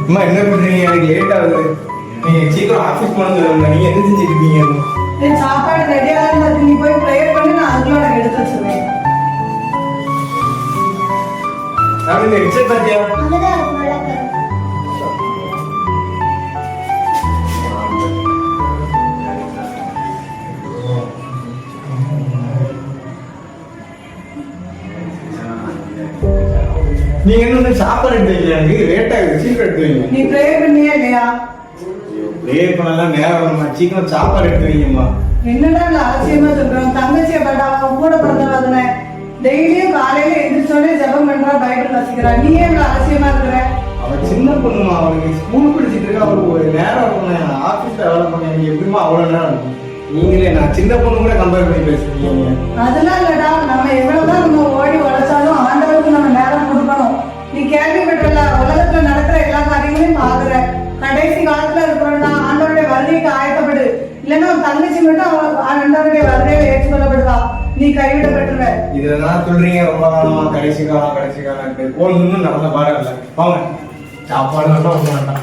அம்மா என்ன பண்றீங்க? எனக்கு லேட் ஆகுது. நீங்க சீக்கிரம் ஆஃபீஸ் போனது நீங்க என்ன செஞ்சுட்டு இருக்கீங்க என் சாப்பாடு ரெடியா நீ போய் ப்ரேயர் பண்ணி நான் அதுக்குள்ள எடுத்து வச்சிருவேன். நான் நீங்க என்ன வந்து சாப்பாடு எடுத்து வைக்கல எனக்கு? லேட் ஆகுது சீக்கிரம் எடுத்து வைங்க. நீ ப்ரேயர் பண்ணியா இல்லையா? ப்ரேயர் பண்ணலாம் நேரம் சீக்கிரம் சாப்பாடு எடுத்து வைங்கம்மா. என்னடா இல்ல அவசியமா சொல்றேன் தங்கச்சியை பட்டா அவன் கூட பிறந்தவதுனே டெய்லியும் காலையில எந்திரிச்சோடனே ஜெபம் பண்றா பைபிள் வாசிக்கிறா. நீ ஏன் அவசியமா இருக்கிற? அவ சின்ன பொண்ணுமா அவளுக்கு ஸ்கூல் படிச்சிட்டு இருக்கா. அவளுக்கு ஒரு நேரம் இருக்கணும் ஆஃபீஸ்ல வேலை பண்ண நீங்க எப்படிமா அவ்வளவு நேரம்? நீங்களே நான் சின்ன பொண்ணு கூட கம்பேர் பண்ணி பேசுறீங்க அதெல்லாம் இல்லைன்னா உன் தங்கச்சி மட்டும் ஆண்டவருடைய வருகையில ஏற்றுக்கொள்ளப்படுவா நீ கைவிடப்பட்டுருவ. இதெல்லாம் சொல்றீங்க ரொம்ப காலமா கடைசி காலம் கடைசி காலம் போல் இன்னும் நடந்த பாடம் இல்லை வாங்க. சாப்பாடு வேண்டாம் ஒன்றும் வேண்டாம்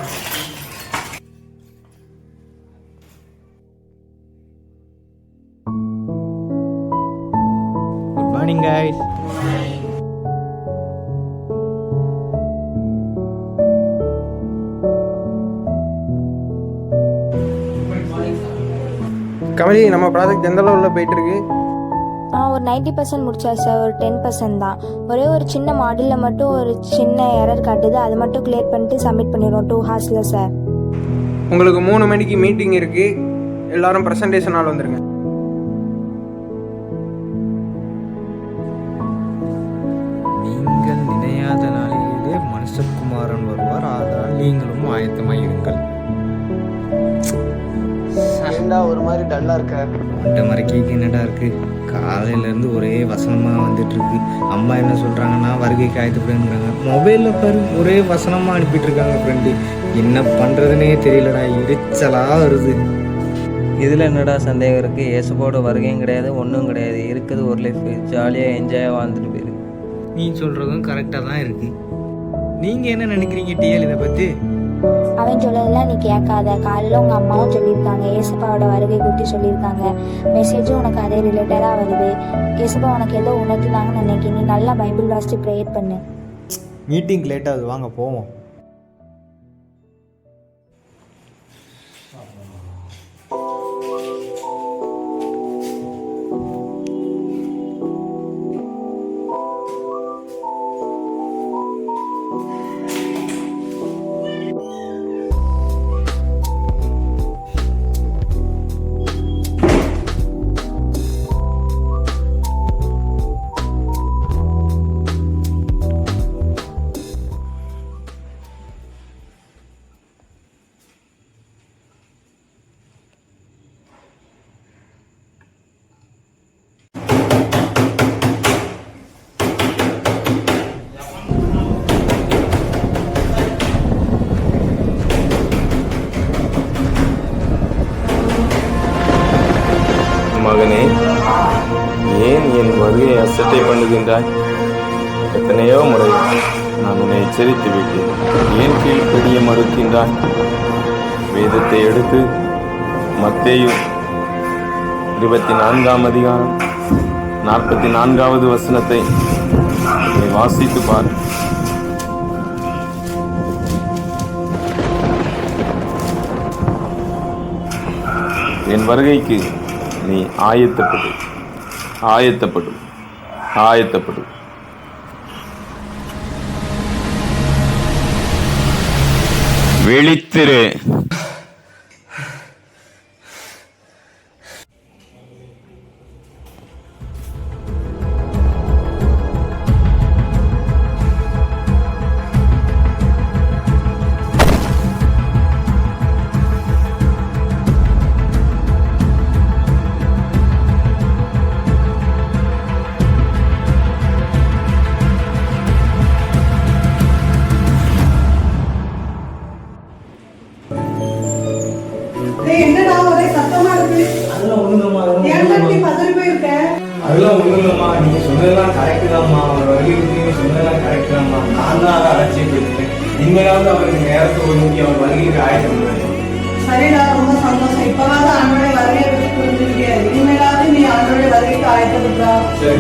குட் மார்னிங் guys. கமலி நம்ம ப்ராஜெக்ட் எந்த லெவலில் போயிட்டு இருக்கு ஆ ஒரு நைன்டி பர்சன்ட் முடிச்சா சார் ஒரு டென் பர்சன்ட் தான். ஒரே ஒரு சின்ன மாடலில் மட்டும் ஒரு சின்ன எரர் காட்டுது. அதை மட்டும் கிளியர் பண்ணிட்டு சப்மிட் பண்ணிடுவோம் டூ ஹார்ஸில் சார். உங்களுக்கு மூணு மணிக்கு மீட்டிங் இருக்கு. எல்லாரும் ப்ரெசன்டேஷன் நாள் வந்துருங்க. நீங்கள் நினையாத நாளிலே மனுஷகுமாரன் வருவார் ஆதலால் நீங்களும் ஆயத்தமாயிருங்கள். ஏண்டா ஒரு மாதிரி டல்லாக இருக்க? மண்டை மறைக்கைக்கு என்னடா இருக்கு? காலையில இருந்து ஒரே வசனமா வந்துட்டு இருக்கு அம்மா என்ன சொல்றாங்கன்னா வருகைக்கு ஆயத்தப்படுங்கிறாங்க மொபைல்ல பாரு ஒரே வசனமா அனுப்பிட்டு இருக்காங்க ஃப்ரெண்டு என்ன பண்றதுனே தெரியலடா எரிச்சலா வருது. இதில் என்னடா சந்தேகம் இருக்குது இயேசுவோட வருகையும் கிடையாது ஒன்றும் கிடையாது. இருக்குது ஒரு லைஃப் ஜாலியாக என்ஜாயாக வாழ்ந்துட்டு போயிரு. நீ சொல்றதும் கரெக்டா தான் இருக்கு. நீங்க என்ன நினைக்கிறீங்க டிஎல் இதை பத்தி? அவன் சொல்லதெல்லாம் நீ கேட்காத. காலையில் உங்கள் அம்மாவும் சொல்லியிருக்காங்க. ஏசப்பாவோட வருகை குறித்து சொல்லியிருக்காங்க. மெசேஜும் உனக்கு அதே ரிலேட்டடாக வருது. ஏசப்பா உனக்கு ஏதோ உணர்த்துனாங்கன்னு நினைக்கி நீ நல்லா பைபிள் வாசித்து ப்ரேயர் பண்ணு. மீட்டிங் லேட் ஆகுது. வாங்க போவோம். வருகையை பண்ணுகின்றாய். எத்தனையோ முறை நான் உன்னை எச்சரித்து விட்டேன். ஏன் கீழ்ப்படிய மறுக்கின்றாய்? வேதத்தை எடுத்து மத்தேயு இருபத்தி நான்காம் அதிகாரம் நாற்பத்தி நான்காவது வசனத்தை நீ வாசித்து பார். என் வருகைக்கு நீ ஆயத்தப்படு. ஆயத்தப்படும் ಆಯ್ತು ಬಿಡಿ சொன்னதெல்லாம் கரெக்ட் தான்மா அவர் நீங்க சொன்னதெல்லாம் கரெக்ட் தான்மா நான் தான் அதை அலட்சியப்படுத்திட்டேன் இனிமேலாவது அவருக்கு நேரத்தை ஒதுக்கி அவர் வருகைக்கு பண்ணுங்க சரிடா ரொம்ப சந்தோஷம். இப்பவாவது ஆண்டோடைய வருகையை புரிஞ்சுக்கிட்டே இனிமேலாவது நீ ஆண்டோடைய வருகைக்கு ஆயத்தப்படுறா சரி.